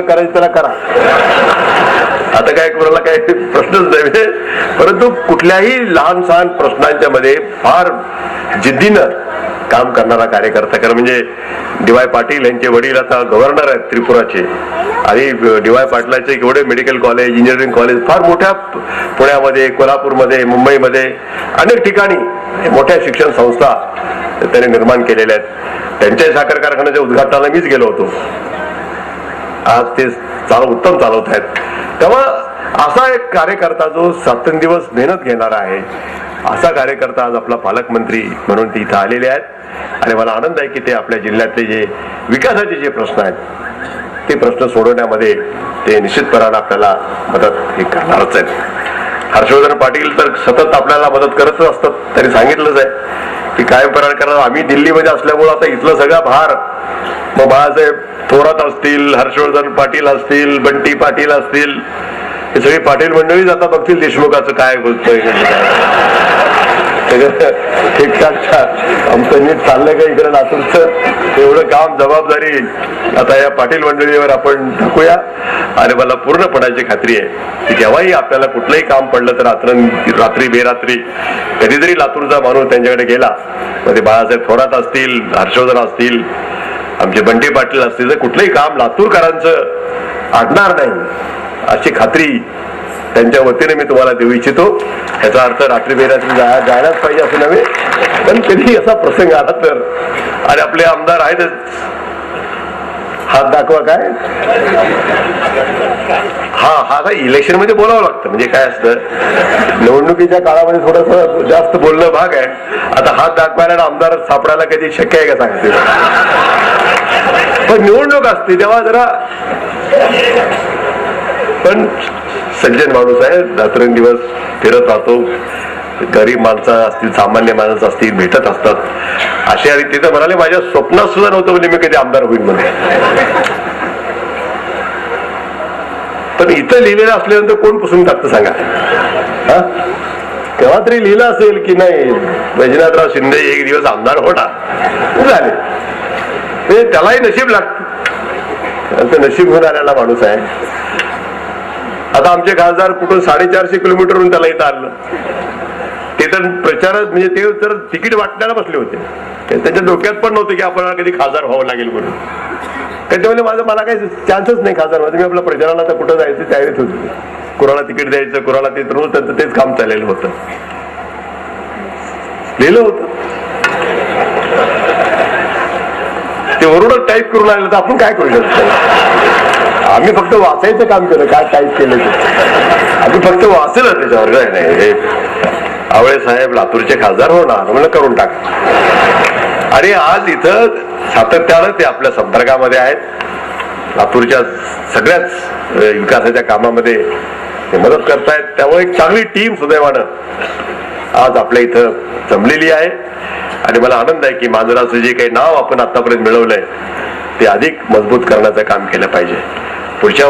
करायचं त्याला करा. आता काय कोणाला काय प्रश्नच नाही म्हणजे परंतु कुठल्याही लहान सहान प्रश्नांच्या मध्ये फार जिद्दीनं काम करणारा कार्यकर्ता कारण म्हणजे डी वाय पाटील यांचे वडील आता गव्हर्नर आहेत त्रिपुराचे. आणि डी वाय पाटलाचे एवढे मेडिकल कॉलेज इंजिनिअरिंग कॉलेज फार मोठ्या पुण्यामध्ये कोल्हापूरमध्ये मुंबईमध्ये अनेक ठिकाणी मोठ्या शिक्षण संस्था त्यांनी निर्माण केलेल्या आहेत. त्यांच्या साखर कारखान्याच्या उद्घाटनाला मीच गेलो होतो. आज ते चालव उत्तम चालवत आहेत. तेव्हा असा एक कार्यकर्ता जो दिवस मेहनत घेणारा आहे असा कार्यकर्ता आज आपला पालकमंत्री म्हणून ते इथं आलेले आहेत. आणि मला आनंद आहे की ते आपल्या जिल्ह्यातले जे विकासाचे जे प्रश्न आहेत ते प्रश्न सोडवण्यामध्ये ते निश्चितपणानं आपल्याला मदत हे करणारच आहेत. हर्षवर्धन पाटील तर सतत आपल्याला मदत करतच असतात त्यांनी सांगितलंच आहे की कायम करार करणार आम्ही दिल्लीमध्ये असल्यामुळं आता इथलं सगळा भार मग बाळासाहेब थोरात असतील हर्षवर्धन पाटील असतील बंटी पाटील असतील हे सगळी पाटील मंडळीच आता बघतील देशमुखाचं काय बोलतोय आमचं नीट चाललंय का इकडे लातूरचं? एवढं काम जबाबदारी आता या पाटील मंडळीवर आपण टाकूया. आणि मला पूर्णपणाची खात्री आहे की जेव्हाही आपल्याला कुठलंही काम पडलं तर रात्र रात्री बेरात्री कधीतरी लातूरचा माणूस त्यांच्याकडे गेला. मग ते बाळासाहेब थोरात असतील हर्षवर्धन असतील आमचे बंटे पाटील असतील तर कुठलंही काम लातूरकरांचं अडणार नाही अशी खात्री त्यांच्या वतीने मी तुम्हाला देऊ इच्छितो. याचा अर्थ रात्री बेरात्री जाय जायलाच पाहिजे असं नव्हे पण कधी असा प्रसंग आला तर आणि आपले आमदार आहेतच हात दाखवा काय? हा हा आता इलेक्शनमध्ये बोलावं लागतं. म्हणजे काय असतं? निवडणुकीच्या काळामध्ये थोडस जास्त बोलणं भाग आहे. आता हात दाखवायला आमदार सापडायला कधी शक्य आहे का सांगते पण निवडणूक असते तेव्हा जरा पण सज्जन माणूस आहे रात्रंदिवस फिरत राहतो. गरीब माणसं असतील सामान्य माणसं असतील भेटत असतात. अशा रीतीने म्हणाले माझ्या स्वप्नात सुद्धा नव्हतं म्हणजे मी कधी आमदार होईल म्हणे पण इथं लिहिलेलं असल्यानंतर कोण पुसून टाकतं सांगा? हा? केव्हा तरी लिहिलं असेल की नाही वैजनाथराव शिंदे एक दिवस आमदार होणार. झाले. म्हणजे त्यालाही नशीब लागत. नशीब होऊन आलेला माणूस आहे. आता आमचे खासदार कुठून साडेचारशे किलोमीटरहून त्याला इथं आणलं. ते तर प्रचारच म्हणजे ते तर तिकीट वाटण्याला बसले होते. त्यांच्या डोक्यात पण नव्हतं की आपल्याला कधी खासदार व्हावं लागेल म्हणून. त्याच्यामुळे माझं मला काही चान्सच नाही खासदार मी आपल्या प्रचाराला तर कुठं जायचं तयारीत होती. कुणाला तिकीट द्यायचं कुणाला ते रोज त्यांचं तेच काम चाललेलं होतं. लिहिलं होतं. ते वरूनच टाईप करून आलेलं तर आपण काय करू शकतो? आम्ही फक्त वाचायचं काम केलं काय टाईप केलं ते. आम्ही फक्त वाचलं त्याच्यावर काय नाही हे. आवळे साहेब लातूरचे खासदार होणार म्हणलं करून टाक. अरे आज इथं सातत्यानं ते आपल्या संपर्कामध्ये आहेत. लातूरच्या सगळ्याच विकासाच्या कामामध्ये ते मदत करतायत. त्यामुळे एक चांगली टीम सुदैवानं आज आपल्या इथं जमलेली आहे. आणि मला आनंद आहे की मांजराचं जे काही नाव आपण आतापर्यंत मिळवलंय ते अधिक मजबूत करण्याचं काम केलं पाहिजे. पुढच्या